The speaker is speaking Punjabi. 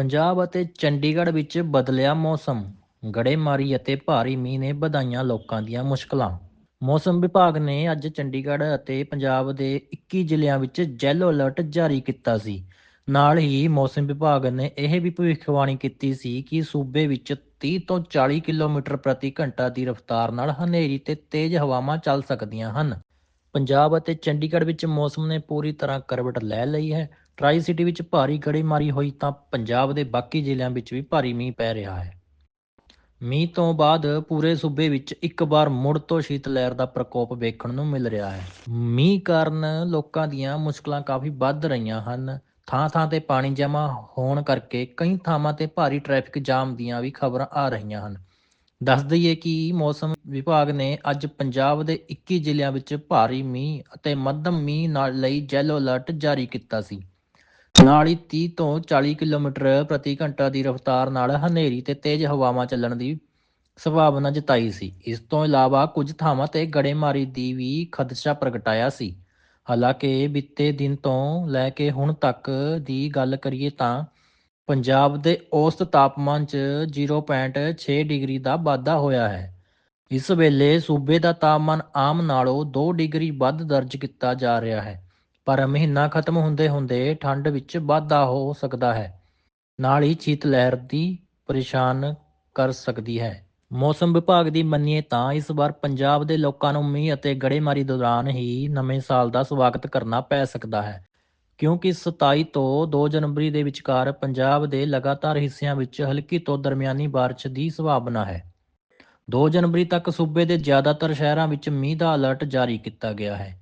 ਪੰਜਾਬ ਅਤੇ ਚੰਡੀਗੜ੍ਹ ਵਿੱਚ ਬਦਲਿਆ ਮੌਸਮ। ਗੜੇਮਾਰੀ ਅਤੇ ਭਾਰੀ ਮੀਂਹ ਨੇ ਵਧਾਈਆਂ ਲੋਕਾਂ ਦੀਆਂ ਮੁਸ਼ਕਲਾਂ। ਮੌਸਮ ਵਿਭਾਗ ਨੇ ਅੱਜ ਚੰਡੀਗੜ੍ਹ ਅਤੇ ਪੰਜਾਬ ਦੇ 21 ਜ਼ਿਲ੍ਹਿਆਂ ਵਿੱਚ ਯੈਲੋ ਅਲਰਟ ਜਾਰੀ ਕੀਤਾ ਸੀ। ਨਾਲ ਹੀ ਮੌਸਮ ਵਿਭਾਗ ਨੇ ਇਹ ਵੀ ਭਵਿੱਖਬਾਣੀ ਕੀਤੀ ਸੀ ਕਿ ਸੂਬੇ ਵਿੱਚ 30 ਤੋਂ 40 ਕਿਲੋਮੀਟਰ ਪ੍ਰਤੀ ਘੰਟਾ ਦੀ ਰਫ਼ਤਾਰ ਨਾਲ ਹਨੇਰੀ ਤੇ ਤੇਜ਼ ਹਵਾਵਾਂ ਚੱਲ ਸਕਦੀਆਂ ਹਨ। ਪੰਜਾਬ ਅਤੇ ਚੰਡੀਗੜ੍ਹ ਵਿੱਚ ਮੌਸਮ ਨੇ ਪੂਰੀ ਤਰ੍ਹਾਂ ਕਰਵਟ ਲੈ ਲਈ ਹੈ। ਟਰਾਈ ਸਿਟੀ ਵਿੱਚ ਭਾਰੀ ਗੜੇਮਾਰੀ ਹੋਈ ਤਾਂ ਪੰਜਾਬ ਦੇ ਬਾਕੀ ਜ਼ਿਲ੍ਹਿਆਂ ਵਿੱਚ ਵੀ ਭਾਰੀ ਮੀਂਹ ਪੈ ਰਿਹਾ ਹੈ। ਮੀਂਹ ਤੋਂ ਬਾਅਦ ਪੂਰੇ ਸੂਬੇ ਵਿੱਚ ਇੱਕ ਵਾਰ ਮੁੜ ਤੋਂ ਸ਼ੀਤ ਲਹਿਰ ਦਾ ਪ੍ਰਕੋਪ ਵੇਖਣ ਨੂੰ ਮਿਲ ਰਿਹਾ ਹੈ। ਮੀਂਹ ਕਾਰਨ ਲੋਕਾਂ ਦੀਆਂ ਮੁਸ਼ਕਲਾਂ ਕਾਫੀ ਵੱਧ ਰਹੀਆਂ ਹਨ। ਥਾਂ-ਥਾਂ ਤੇ ਪਾਣੀ ਜਮ੍ਹਾਂ ਹੋਣ ਕਰਕੇ ਕਈ ਥਾਵਾਂ ਤੇ ਭਾਰੀ ਟ੍ਰੈਫਿਕ ਜਾਮ ਦੀਆਂ ਵੀ ਖਬਰਾਂ ਆ ਰਹੀਆਂ ਹਨ। ਦੱਸ ਦਈਏ ਕਿ ਮੌਸਮ ਵਿਭਾਗ ਨੇ ਅੱਜ ਪੰਜਾਬ ਦੇ 21 ਜ਼ਿਲ੍ਹਿਆਂ ਵਿੱਚ ਭਾਰੀ ਮੀਂਹ ਅਤੇ ਮੱਧਮ ਮੀਂਹ ਨਾਲ ਲਈ ਯੈਲੋ ਅਲਰਟ ਜਾਰੀ ਕੀਤਾ ਸੀ। ਨਾਲ ਹੀ 30 ਤੋਂ 40 ਕਿਲੋਮੀਟਰ ਪ੍ਰਤੀ ਘੰਟਾ ਦੀ ਰਫ਼ਤਾਰ ਨਾਲ ਹਨੇਰੀ ਤੇ ਤੇਜ਼ ਹਵਾਵਾਂ ਚੱਲਣ ਦੀ ਸੰਭਾਵਨਾ ਜਤਾਈ ਸੀ। ਇਸ ਤੋਂ ਇਲਾਵਾ ਕੁਝ ਥਾਵਾਂ ਤੇ ਗੜੇਮਾਰੀ ਦੀ ਵੀ ਖਦਸ਼ਾ ਪ੍ਰਗਟਾਇਆ ਸੀ। ਹਾਲਾਂਕਿ ਬੀਤੇ ਦਿਨ ਤੋਂ ਲੈ ਕੇ ਹੁਣ ਤੱਕ ਦੀ ਗੱਲ ਕਰੀਏ ਤਾਂ ਪੰਜਾਬ ਦੇ ਔਸਤ ਤਾਪਮਾਨ 'ਚ 0.6 ਡਿਗਰੀ ਦਾ ਵਾਧਾ ਹੋਇਆ ਹੈ। ਇਸ ਵੇਲੇ ਸੂਬੇ ਦਾ ਤਾਪਮਾਨ ਆਮ ਨਾਲੋਂ 2 ਡਿਗਰੀ ਵੱਧ ਦਰਜ ਕੀਤਾ ਜਾ ਰਿਹਾ ਹੈ। ਪਰ ਮਹੀਨਾ ਖਤਮ ਹੁੰਦੇ ਹੁੰਦੇ ਠੰਡ ਵਿੱਚ ਵਾਧਾ ਹੋ ਸਕਦਾ ਹੈ। ਨਾਲ ਹੀ ਚੀਤ ਲਹਿਰ ਦੀ ਪਰੇਸ਼ਾਨ ਕਰ ਸਕਦੀ ਹੈ। ਮੌਸਮ ਵਿਭਾਗ ਦੀ ਮੰਨੀਏ ਤਾਂ ਇਸ ਵਾਰ ਪੰਜਾਬ ਦੇ ਲੋਕਾਂ ਨੂੰ ਮੀਂਹ ਅਤੇ ਗੜੇਮਾਰੀ ਦੌਰਾਨ ਹੀ ਨਵੇਂ ਸਾਲ ਦਾ ਸਵਾਗਤ ਕਰਨਾ ਪੈ ਸਕਦਾ ਹੈ। ਕਿਉਂਕਿ 27 ਤੋਂ 2 ਜਨਵਰੀ ਦੇ ਵਿਚਕਾਰ ਪੰਜਾਬ ਦੇ ਲਗਾਤਾਰ ਹਿੱਸਿਆਂ ਵਿੱਚ ਹਲਕੀ ਤੋਂ ਦਰਮਿਆਨੀ ਬਾਰਿਸ਼ ਦੀ ਸੰਭਾਵਨਾ ਹੈ। 2 ਜਨਵਰੀ ਤੱਕ ਸੂਬੇ ਦੇ ਜ਼ਿਆਦਾਤਰ ਸ਼ਹਿਰਾਂ ਵਿੱਚ ਮੀਂਹ ਦਾ ਅਲਰਟ ਜਾਰੀ ਕੀਤਾ ਗਿਆ ਹੈ।